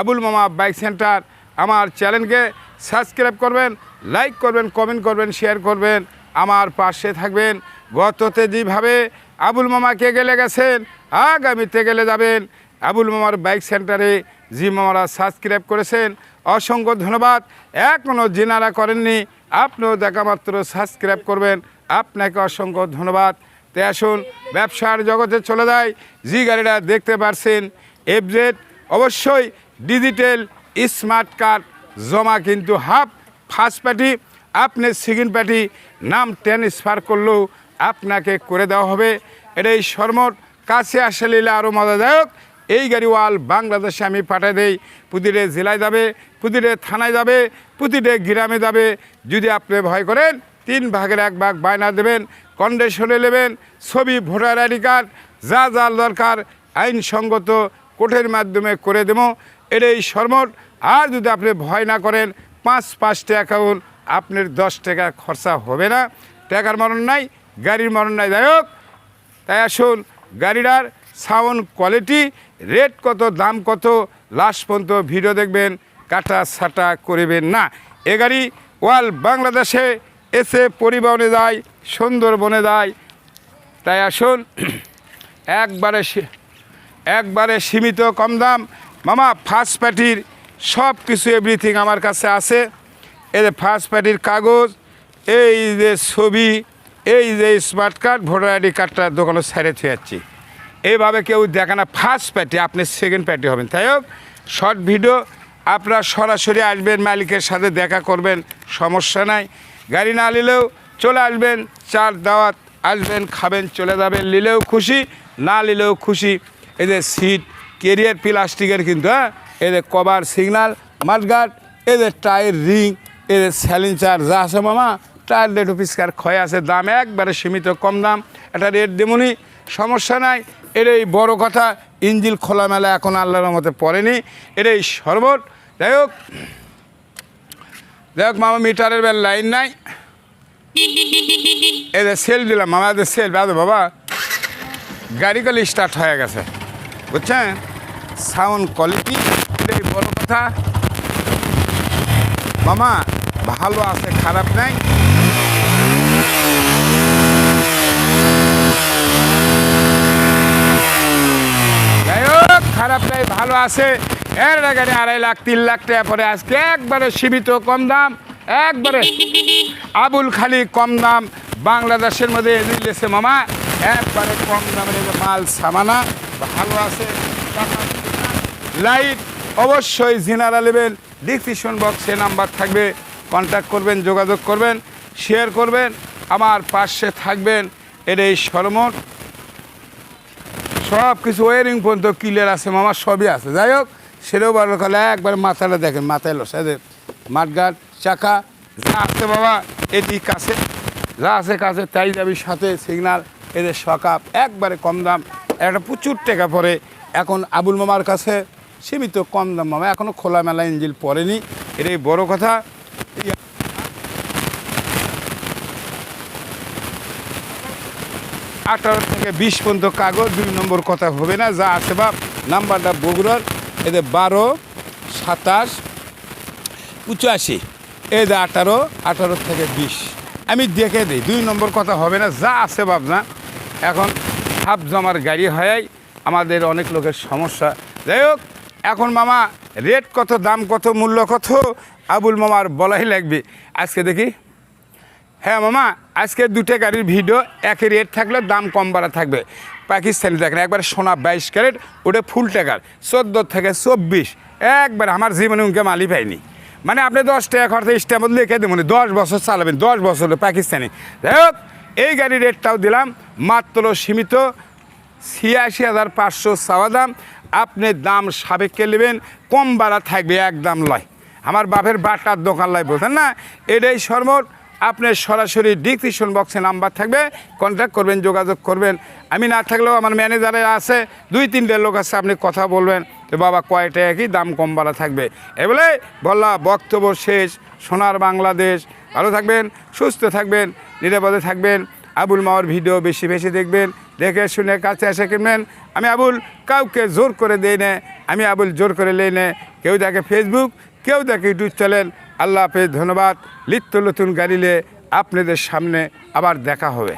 আবুল মামা bike centre আমার চ্যানেলকে সাবস্ক্রাইব করবেন, লাইক করবেন, কমেন্ট করবেন, শেয়ার করবেন। আমার পাশে থাকবেন। গততে যেভাবে আবুল মামাকে গেলে গেছেন, আগামীতে গেলে যাবেন। আবুল মামার বাইক সেন্টারে জি মামারা সাবস্ক্রাইব করেছেন। অসংখ্য ধন্যবাদ। এখনও জেনারা করেননি, আপনিও দেখা মাত্র সাবস্ক্রাইব করবেন। আপনাকে অসংখ্য ধন্যবাদ। তাই আসুন, ব্যবসার জগতে চলে যায় জি গাড়িটা দেখতে পারছেন। এফজেড অবশ্যই ডিজিটাল স্মার্ট কার্ড জমা কিন্তু হাফ ফার্স্ট পার্টি আপনি সেকেন্ড পার্টি নাম ট্রান্সফার করলেও আপনাকে করে দেওয়া হবে। এটাই সরমট কাছে আসে আসলে আরও মজাদায়ক। এই গাড়ি ওয়াল বাংলাদেশে আমি পাঠিয়ে দেই। প্রতিটা জেলায় যাবে, প্রতিটা থানায় যাবে, প্রতিটা গ্রামে যাবে। যদি আপনি ভয় করেন, তিন ভাগের এক ভাগ বায়না দেবেন কন্ডিশনে নেবেন, ছবি, ভোটার আইডি কার্ড, যা যা দরকার, আইনসঙ্গত কোর্টের মাধ্যমে করে দেবো। এটাই সরমট আর যদি আপনি ভয় না করেন, পাঁচ পাঁচটা অ্যাকাউন্ট আপনার দশ টাকা খরচা হবে না। টাকার মরণ নাই, গাড়ির মরণ নাই। হোক, তাই আসুন, গাড়িটার সাউন্ড কোয়ালিটি রেট কত, দাম কত লাস্ট পর্যন্ত ভিডিও দেখবেন, কাটা সাটা করিবেন না। এ গাড়ি ওয়াল বাংলাদেশে এসে পরিবহনে যায়, সুন্দরবনে যায়। তাই আসুন, একবারে একবারে সীমিত কম দাম মামা ফার্স্ট পার্টির সব কিছু এভরিথিং আমার কাছে আছে। এই যে ফার্স্ট পার্টির কাগজ, এই যে ছবি, এই যে স্মার্ট কার্ড ভোটার আইডি কার্ডটা দোকানে ছেড়ে যাচ্ছি। এইভাবে কেউ দেখে না ফার্স্ট পার্টি আপনি সেকেন্ড পার্টি হবেন। তাই হোক শর্ট ভিডিও আপনারা সরাসরি আসবেন, মালিকের সাথে দেখা করবেন, সমস্যা নাই। গাড়ি না নিলেও চলে আসবেন, চার দাওয়াত, আসবেন, খাবেন, চলে যাবেন, নিলেও খুশি, না নিলেও খুশি। এদের সিট কেরিয়ার প্লাস্টিকের কিন্তু হ্যাঁ? এদের কভার সিগনাল মাঠগাট এদের টায়ার রিং, এদের স্যালেঞ্চার যা আছে মামা। টায়ার রেট অফিসকার ক্ষয় আছে, দাম একবারে সীমিত, কম দাম। এটা রেট দেমনি, সমস্যা নাই। এর এই বড় কথা, ইঞ্জিল খোলামেলা এখন আল্লাহর মতে পড়েনি। এর এই যাই হোক যাই হোক মামা, মিটারের বেল লাইন নাই। এদের সেল দিলাম মামাদের সেল বাদে বাবা। গাড়ি কালি স্টার্ট হয়ে গেছে, বুঝছেন? সাউন্ড কোয়ালিটি, এটাই বড় কথা। মামা, ভালো আছে, খারাপ নাই? খারাপ নাই, ভালো আছে। এর গাড়ি আড়াই লাখ, তিন লাখ টাকা পরে আজকে একবারে সীমিত কম দাম, একবারে আবুল খালি কম দাম। বাংলাদেশের মধ্যে দিলেছে মামা, একবারে কম দামের মাল সামানা। ভালো আছে লাইট অবশ্যই জিনারা নেবেন ডিসক্রিপশন বক্সে নাম্বার থাকবে। কন্ট্যাক্ট করবেন, যোগাযোগ করবেন, শেয়ার করবেন, আমার পাশে থাকবেন এর এই সরমট। সব কিছু ওয়ারিং পর্যন্ত ক্লিয়ার আছে, মামা, সবই আছে। যাই হোক, সেটাও ভালো কালে একবার মাথাটা দেখেন মাথায় লোস এদের মাঠগাট চাকা, যা আছে বাবা, এটি কাছে, যা আছে কাছে, তাই যাবি সাথে সিগনাল এদের সকাপ, একবারে কম দাম, একটা প্রচুর টাকা পড়ে। এখন আবুল মামার কাছে সীমিত কম দাম মামা এখনও খোলামেলা ইঞ্জিল পড়েনি। এটাই বড় কথা। আঠারো থেকে বিশ পর্যন্ত কাগজ, দুই নম্বর কথা হবে না, যা আছে বা নাম্বারটা বগুড়ার এদের বারো, সাতাশ, পঁচাশি যে আঠারো আঠারো থেকে বিশ। আমি দেখে দিই, দুই নম্বর কথা হবে না, যা আছে ভাবনা এখন হাফ জমার গাড়ি হয়, আমাদের অনেক লোকের সমস্যা। যাই হোক এখন মামা রেট কত, দাম কত, মূল্য কত? আবুল মামার বলাই লাগবে। আজকে দেখি। হ্যাঁ মামা, আজকে দুটো গাড়ির ভিডিও, একই রেট থাকলে দাম কম বাড়া থাকবে। পাকিস্তানি দেখেন, একবার সোনা বাইশ ক্যারেট, ওটা ফুল টাকার, চোদ্দ থেকে চব্বিশ। একবার আমার জীবনে উনকে মালি পাইনি। মানে আপনি দশ টাকা খরচা স্ট্যাম্প লিখে দেবেন দশ বছর চালাবেন, দশ বছর পাকিস্তানি। যাই হোক, এই গাড়ির রেটটাও দিলাম, মাত্র সীমিত ছিয়াশি হাজার পাঁচশো চাওয়া দাম। আপনি দাম সাবেককে নেবেন, কম বাড়া থাকবে একদম লয়। আমার বাপের বাটার দোকান লাই বলতেন না? এটাই সর্বট আপনি সরাসরি ডিসক্রিপশন বক্সে নাম্বার থাকবে কন্ট্যাক্ট করবেন, যোগাযোগ করবেন। আমি না থাকলেও আমার ম্যানেজারে আছে, দুই তিনটে লোক আছে, আপনি কথা বলবেন যে, বাবা কয়টা একই দাম কম বাড়া থাকবে? এ বলে, বললা, বক্তব্য শেষ, সোনার বাংলাদেশ। ভালো থাকবেন, সুস্থ থাকবেন, নিরাপদে থাকবেন। আবুল মাওয়ার ভিডিও বেশি বেশি দেখবেন। দেখে শুনে কাছে এসে কিনবেন আমি আবুল কাউকে জোর করে দেই নে, আমি আবুল জোর করে লেই নে। কেউ দেখে ফেসবুক কেউ দেখে ইউটিউব চ্যানেল আল্লাহ হাফেজ, ধন্যবাদ। লিপ্ত নতুন গাড়িলে আপনাদের সামনে আবার দেখা হবে।